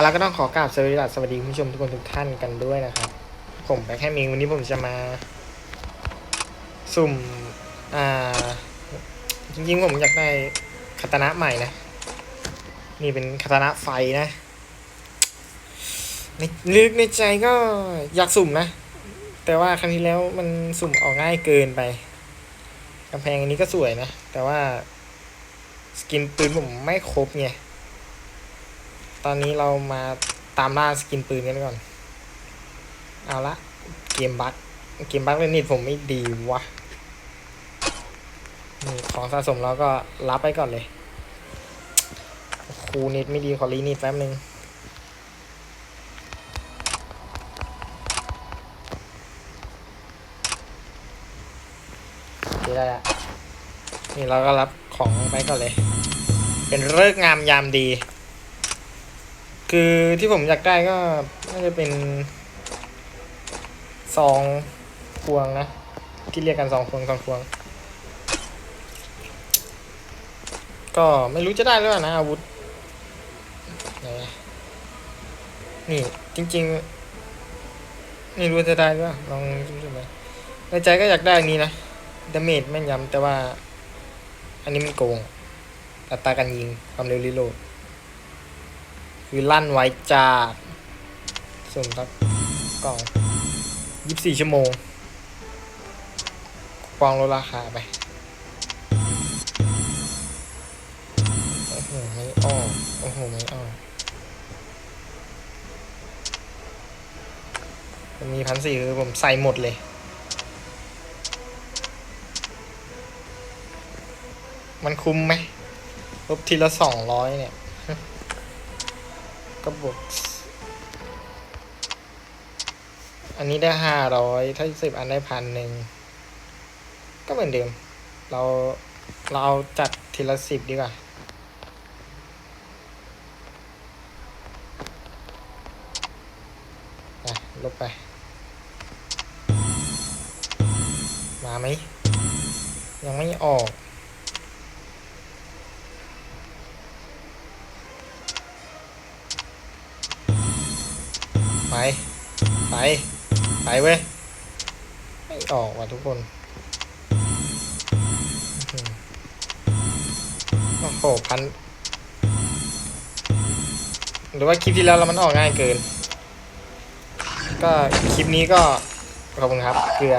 เอาละก็ต้องขอกราบสวัสดีสวัสดีคุณผู้ชมทุกคนทุกท่านกันด้วยนะครับ ผมไปแค่มิงวันนี้ผมจะมา สุ่ม อ่า จริงๆผมอยากได้คาตานะใหม่นะ นี่เป็นคาตานะไฟนะในลึกในใจก็อยากสุ่มนะ แต่ว่าครั้งที่แล้วมันสุ่มออกง่ายเกินไปกำแพงอันนี้ก็สวยนะ แต่ว่า สกินปืนผมไม่ครบไง ตอนนี้เรามาตามล่าสกินปืนกันก่อน เอาละ เกมบัคเกมบัคเล่นนิดผมไม่ดีวะนี่ของสะสมเราก็รับไปก่อนเลยครูนิดไม่ดีขอรีนิดแป๊บนึงโอเคได้ละนี่เราก็รับของไปก่อนเลย เป็นเลิกงามยามดี คือที่ผมอยากได้ก็น่าจะเป็นซองพวงนะ ที่เรียกกันสองพวงสองพวง ก็ไม่รู้จะได้หรือเปล่านะอาวุธนี่จริงๆไม่รู้จะได้หรือเปล่าลองดูไหมในใจก็อยากได้นนี้นะดาเมจแม่นยำแต่ว่า อันนี้มันโกงอัตราการยิงความเร็วรีโหลด คือลั่นไว้จากส่วนตักกล่องยี่สิบสี่ชั่วโมงกองลดราคาไปโอ้โหไม่ออกโอ้โหไม่ออกมีพันสี่คือผมใส่หมดเลยมันคุ้มไหมลบทีละสองร้อยเนี่ย ก็บวก อันนี้ได้ห้าร้อยถ้าสิบอันได้พันหนึ่ง ก็เหมือนเดิม เราเราจัดทีละสิบดีกว่าลบไป มาไหม ยังไม่ออก ไป ไป ไปเว้ย ไม่ออกว่ะทุกคนหือโอ้โหพัน หรือว่าคลิปที่แล้วเรามันออกง่ายเกิน ก็คลิปนี้ก็ ขอบคุณครับ เกลือ